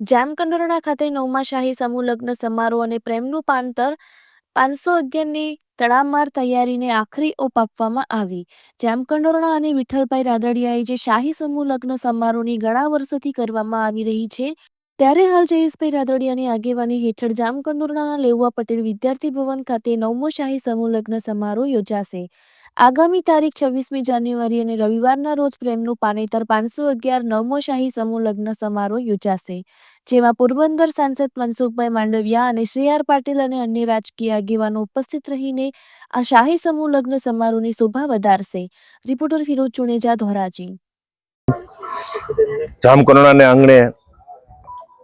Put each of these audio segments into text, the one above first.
જામકંડોરણા ખાતે નવમા શાહી સમૂહ લગ્ન સમારોહ અને પ્રેમનું પાંતર પાંચસો અગિયારની તડામાર તૈયારીને આખરી ઓપ આપવામાં આવી. જામકંડોરણા અને વિઠ્ઠલભાઈ રાદડિયાએ જે શાહી સમૂહ લગ્ન સમારોહની ઘણા વર્ષોથી કરવામાં આવી રહી છે, ત્યારે હાલ જયેશભાઈ રાદડિયાની આગેવાની હેઠળ જામકંડોરણાના લેઉવા પટેલ વિદ્યાર્થી ભવન ખાતે નવમો શાહી સમૂહ લગ્ન સમારોહ યોજાશે. આગામી તારીખ છવ્વીસમી જાન્યુઆરી અને રવિવારના રોજ પ્રેમનું પાનેતર પાંચસો અગિયાર નવમો શાહી સમૂહ લગ્ન સમારોહ યોજાશે, જેમાં પોરબંદર સાંસદ મનસુખભાઈ માંડવિયા અને શ્રી આર પાટીલ અને અન્ય રાજકીય આગેવાનો ઉપસ્થિત રહીને આ શાહી સમૂહ લગ્ન સમારોહની શોભા વધારશે. રિપોર્ટર ફિરોજ ચુનેજા ધોરાજી. જામકરણાને આંગણે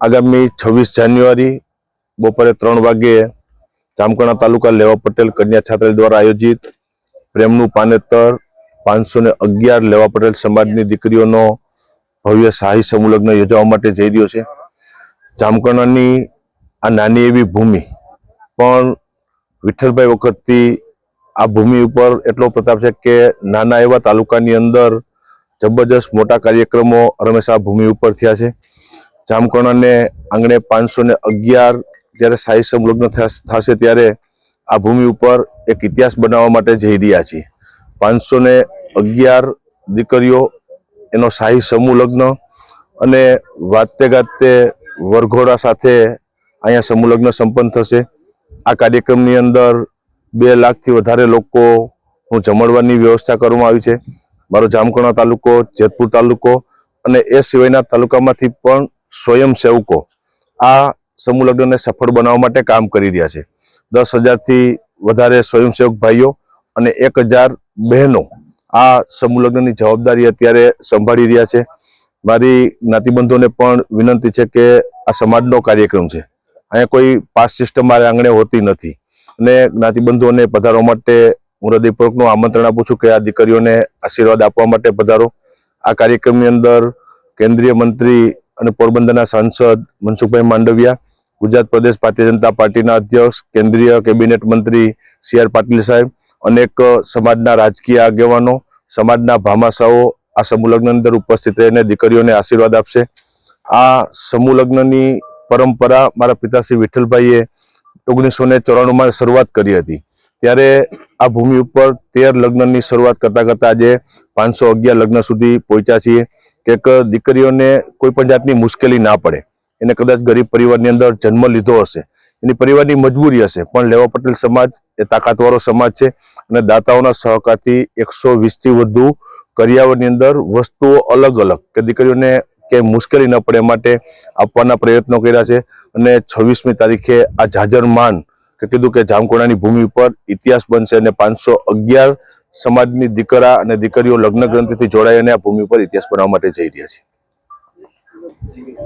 આગામી છવ્વીસ જાન્યુઆરી બપોરે ત્રણ વાગ્યે જામકરણા તાલુકા લેવા પટેલ કન્યા છાત્રાલય દ્વારા આયોજિત પ્રેમનું પાનેતર પાંચસો ને અગિયાર લેવા પટેલ સમાજની દીકરીઓનો ભવ્ય શાહી સમૂહ લગ્ન યોજવા માટે જઈ રહ્યો છે. જામકણાની આ નાની એવી ભૂમિ પણ વિઠ્ઠલભાઈ વખતથી આ ભૂમિ ઉપર એટલો પ્રતાપ છે કે નાના એવા તાલુકાની અંદર જબરજસ્ત મોટા કાર્યક્રમો હંમેશા ભૂમિ ઉપર થયા છે. જામકણાને આંગણે પાંચસો ને અગિયાર જ્યારે શાહી સમલગ્ન થશ- થશે ત્યારે આ ભૂમિ ઉપર એક ઇતિહાસ બનાવવા માટે જઈ રહ્યા છીએ. પાંચસો ને અગિયાર દીકરીઓ, એનો શાહી સમૂહ લગ્ન અને વાતે ગાતે વરઘોડા સાથે અહીંયા સમૂહ લગ્ન સંપન્ન થશે. આ કાર્યક્રમની અંદર બે લાખથી વધારે લોકો હું જમણવાની વ્યવસ્થા કરવામાં આવી છે. મારો જામકણા તાલુકો, જેતપુર તાલુકો અને એ સિવાયના તાલુકામાંથી પણ સ્વયંસેવકો આ સમૂહ લગ્નને સફળ બનાવવા માટે કામ કરી રહ્યા છે. દસ હજારથી વધારે સ્વયંસેવક ભાઈઓ અને એક હજાર બહેનો આ સમૂહ લગ્નની જવાબદારી અત્યારે સંભાળી રહ્યા છે. મારી જ્ઞાતિબંધોને પણ વિનંતી છે કે આ સમાજનો કાર્યક્રમ છે. અહીંયા કોઈ પાસ સિસ્ટમ મારે આંગણે હોતી નથી. અને જ્ઞાતિબંધુઓને પધારવા માટે હું હૃદયપૂર્વકનું આમંત્રણ આપું છું કે આ દીકરીઓને આશીર્વાદ આપવા માટે પધારો. આ કાર્યક્રમની અંદર કેન્દ્રીય મંત્રી અને પોરબંદરના સાંસદ મનસુખભાઈ માંડવિયા, ગુજરાત પ્રદેશ ભારતીય જનતા પાર્ટીના અધ્યક્ષ, કેન્દ્રીય કેબિનેટ મંત્રી સી આર પાટીલ સાહેબ, અનેક સમાજના રાજકીય આગેવાનો, સમાજના ભામાશાઓ આ સમૂહ લગ્ન અંદર ઉપસ્થિત રહીને દીકરીઓને આશીર્વાદ આપશે. આ સમૂહ લગ્નની પરંપરા મારા પિતાશ્રી વિઠ્ઠલભાઈએ ઓગણીસો ને ચોરાણુંમાં શરૂઆત કરી હતી. ત્યારે આ ભૂમિ ઉપર તેર લગ્નની શરૂઆત કરતા કરતા આજે પાંચસો અગિયાર લગ્ન સુધી પહોંચ્યા છીએ. કે દીકરીઓને કોઈ પણ જાતની મુશ્કેલી ના પડે. એને કદાચ ગરીબ પરિવારની અંદર જન્મ લીધો હશે. એની પરિવારની મજબૂરી હશે. પણ લેવા પટેલ સમાજ એ તાકાતવાળો સમાજ છે અને દાતાઓના સહકારથી એકસો વીસથી વધુ કરિયાવરની અંદર વસ્તુઓ અલગ અલગ કે દીકરીઓને ક્યાંય મુશ્કેલી ન પડે માટે આપવાના પ્રયત્નો કર્યા છે. અને છવ્વીસમી તારીખે આ જાજરમાન કે કીધું કે જામકોણાની ભૂમિ ઉપર ઇતિહાસ બનશે અને પાંચસો અગિયાર સમાજની દીકરા અને દીકરીઓ લગ્ન ગ્રંથિથી જોડાઈ અને આ ભૂમિ ઉપર ઇતિહાસ બનાવવા માટે જઈ રહ્યા છે.